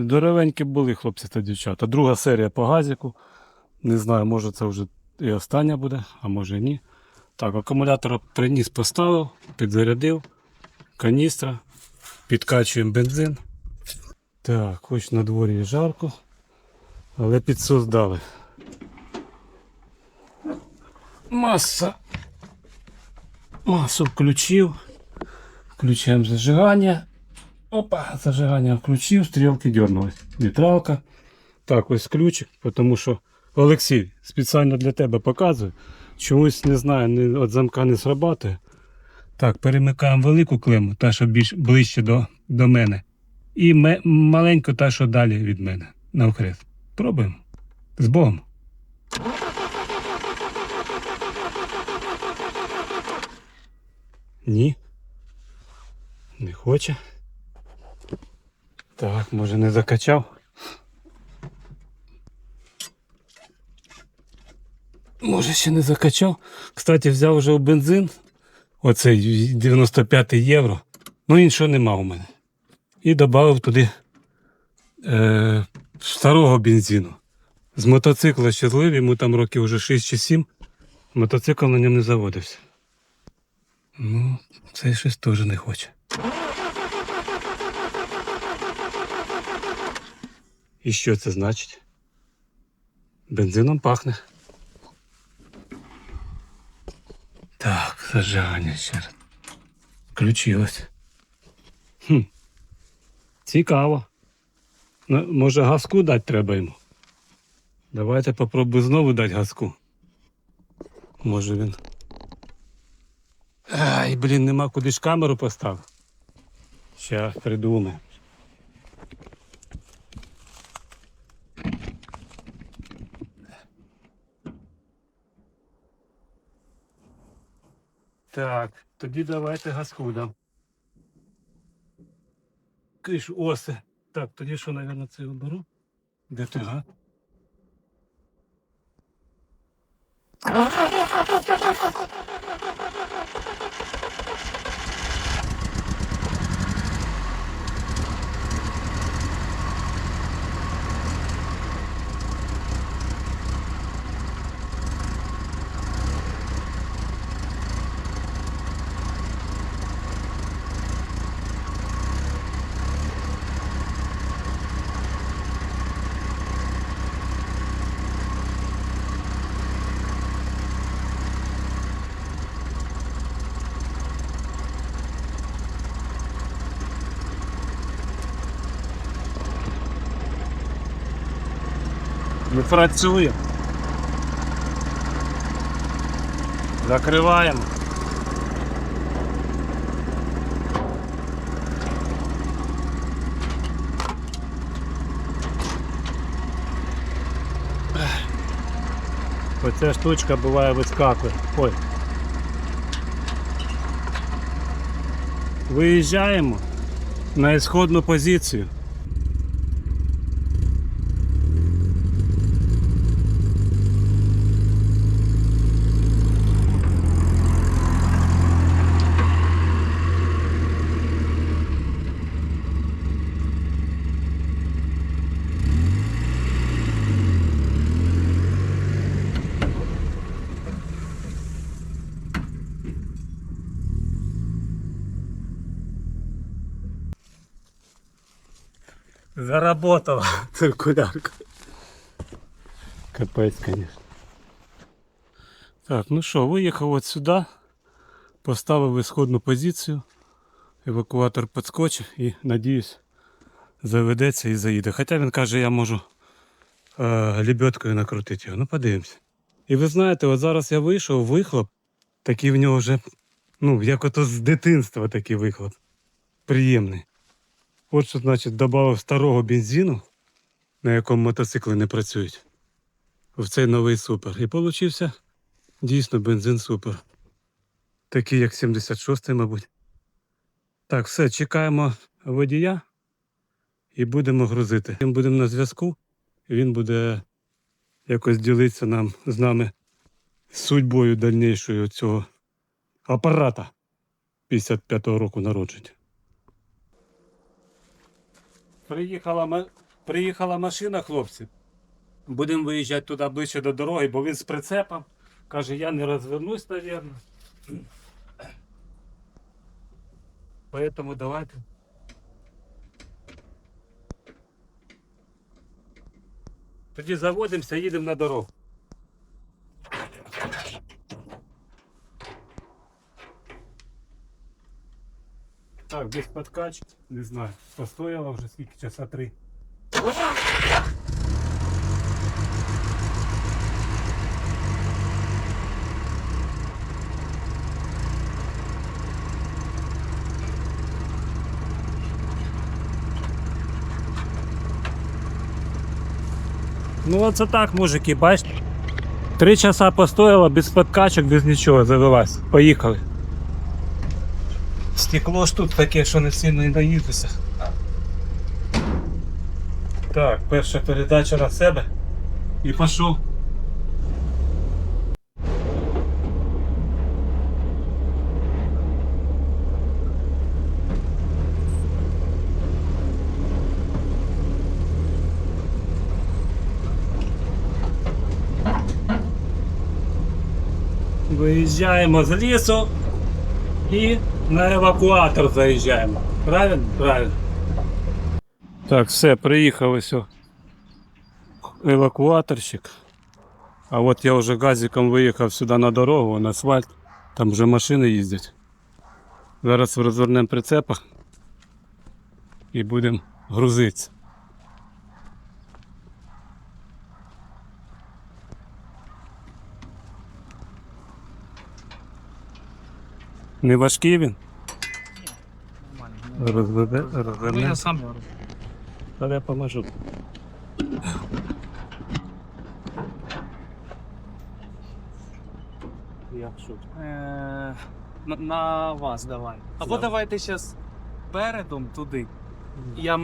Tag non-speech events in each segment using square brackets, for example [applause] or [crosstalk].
Здоровенькі були хлопці та дівчата. Друга серія по газіку. Не знаю, може це вже і остання буде, а може і ні. Так, акумулятор приніс, поставив, підзарядив, каністра, підкачуємо бензин. Так, хоч на дворі жарко, але підсос дали. Маса. Масу включив. Включаємо зажигання. Опа, зажигання включив, стрілки дернулись. Нейтралка. Так, ось ключик, тому що Олексій спеціально для тебе показую. Чомусь не знаю, от замка не срабатує. Так, перемикаємо велику клему, та, що більш ближче до, до мене. І ме, маленьку, та, що далі від мене. Навхрест. Пробуємо. З Богом. Ні. Не хоче. Так, може не закачав. Може ще не закачав. Кстати, взяв вже бензин. Оцей 95 євро. Ну іншого нема у мене. І додав туди е, старого бензину. З мотоцикла ще злив, йому там років вже 6 чи 7. Мотоцикл на ньому не заводився. Ну, цей щось теж не хоче. І що це значить? Бензином пахне. Так, зажигання ще раз. Включилось. Хм. Цікаво. Ну, може газку дати треба йому? Давайте попробую знову дати газку. Може він. Ай, блін, нема куди ж камеру поставити. Щас придумаю. Так, тоді давайте газку дам. Киш осе. Так, тоді що, мабуть, це оберу? Де ти га? [laughs] Не працює. Закриваємо. Оця штучка буває вискакує. Ой. Виїжджаємо на ісходну позицію. Заработала [laughs] циркулярка. Капець, конечно. Так, ну що, виїхав от сюди, поставив ісходну позицію, евакуатор підскочив і, надіюсь, заведеться і заїде. Хоча він каже, я можу е, лебедкою накрутити його. Ну, подивимось. І ви знаєте, от зараз я вийшов, вихлоп, такий в нього вже, ну, як ото з дитинства такий вихлоп. Приємний. От що значить додав старого бензину, на якому мотоцикли не працюють, в цей новий супер. І получився дійсно бензин супер. Такий, як 76-й, мабуть. Так, все, чекаємо водія і будемо грузити. Ми будемо на зв'язку, він буде якось ділитися нам з нами судьбою дальнішою цього апарата 55-го року народження. Приїхала Приїхала машина, хлопці. Будемо виїжджати туди ближче до дороги, бо він з прицепом. Каже, я не розвернусь, мабуть. Поэтому давайте. Тоді заводимося, їдемо на дорогу. Так, без подкач, не знаю. Постояла вже скільки часа три. Ну оце так, мужики, бачите. Три часа постояла без подкачок, без нічого, завелась. Поїхали. Стекло ж тут таке, що не сильно і наїдеться. Так, перша передача на себе. І пішов. Виїжджаємо з лісу і на евакуатор заїжджаємо. Правильно? Правильно. Так, все, приїхав ось евакуаторщик. А от я вже газиком виїхав сюди на дорогу, на асфальт. Там вже машини їздять. Зараз розвернемо прицепах і будемо грузитися. Не важкий він? Розведе, Ну розверне. я сам його Та я поможу. Як що? Е, на, на вас давай. Або Да. давайте зараз передом туди. Я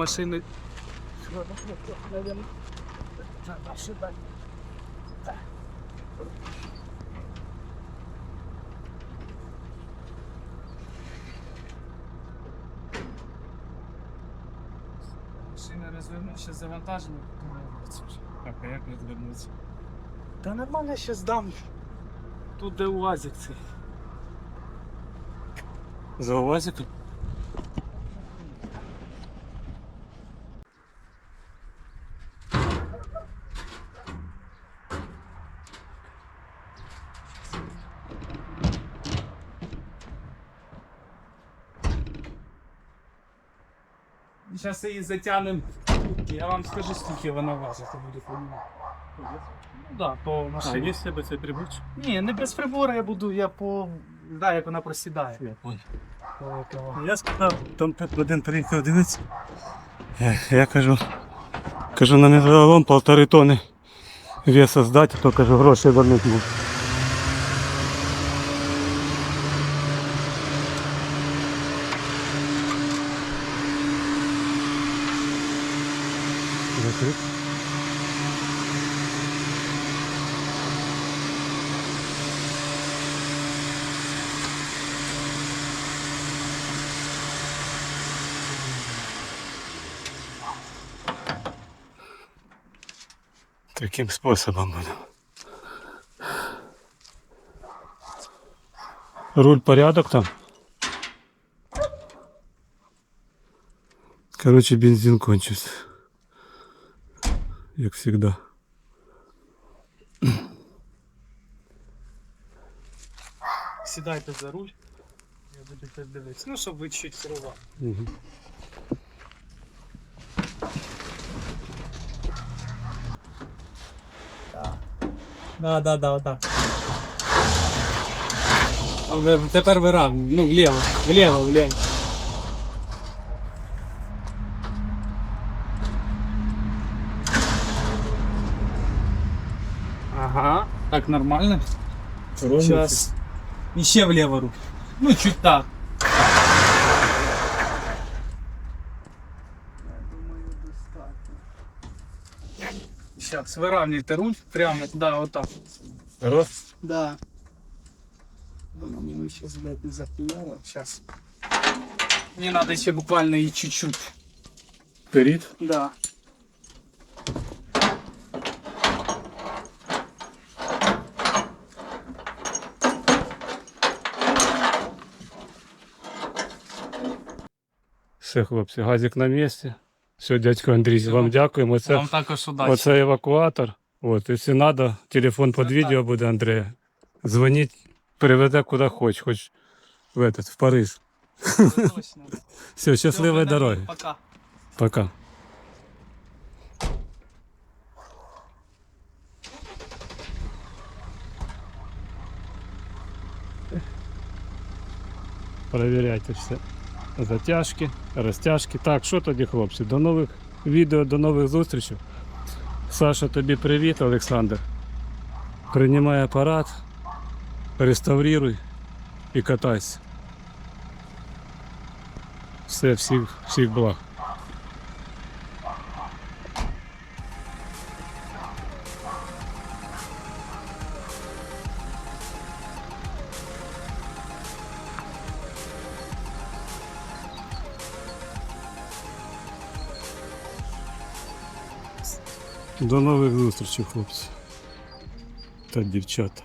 машини. Машини розверну, ще завантажені. Так, а як розвернутися? Та нормально ще здам. Тут де УАЗик цей. За УАЗиком? Зараз її затягнемо. Я вам скажу, скільки вона важить, то буде понімати. Ну так, по А, машині. є в себе цей прибуч? Ні, не без прибору я буду, я по. Да, як вона просідає. Я понял. По кіло. Я сказав, там один приїхав дивитися. Я, я кажу, кажу, на металолом полтори тони веса здати, то кажу, гроші вернуть можу. Закрит. Таким способом буду. Руль порядок там. Короче, бензин кончился Як всегда. Сідайте за руль. Я буду тут дивитися. Ну, щоб ви чуть керували. Угу. Да, да, да, отак. Але Тепер ви равні. Ну, вліво, вліво, вліво. Так нормально. Сейчас. Еще влево руку. Ну, чуть так. Сейчас, выравнивайте руль прямо, да, вот так. Раз. Да. Думаю, мне сейчас, блядь, не захуяло. Сейчас. Мне надо еще буквально и чуть-чуть. Вперед. Да. Все, хлопці, газик на місці. Все, дядько Андрій, вам дякуємо. Це, Вам також удачі. оце евакуатор. От, якщо треба, телефон під Це відео буде Андрея. Дзвоніть, перевезе куди хоч, хоч в, этот, в Париж. Це [laughs] точно. Все, щасливої Всього дороги. Пока. Пока. Перевіряйте все. Затяжки, розтяжки. Так, що тоді, хлопці? До нових відео, до нових зустрічей. Саша, тобі привіт, Олександр. Приймай апарат, реставрируй і катайся. Все, всіх, всіх благ. До нових зустрічей, хлопці та дівчата.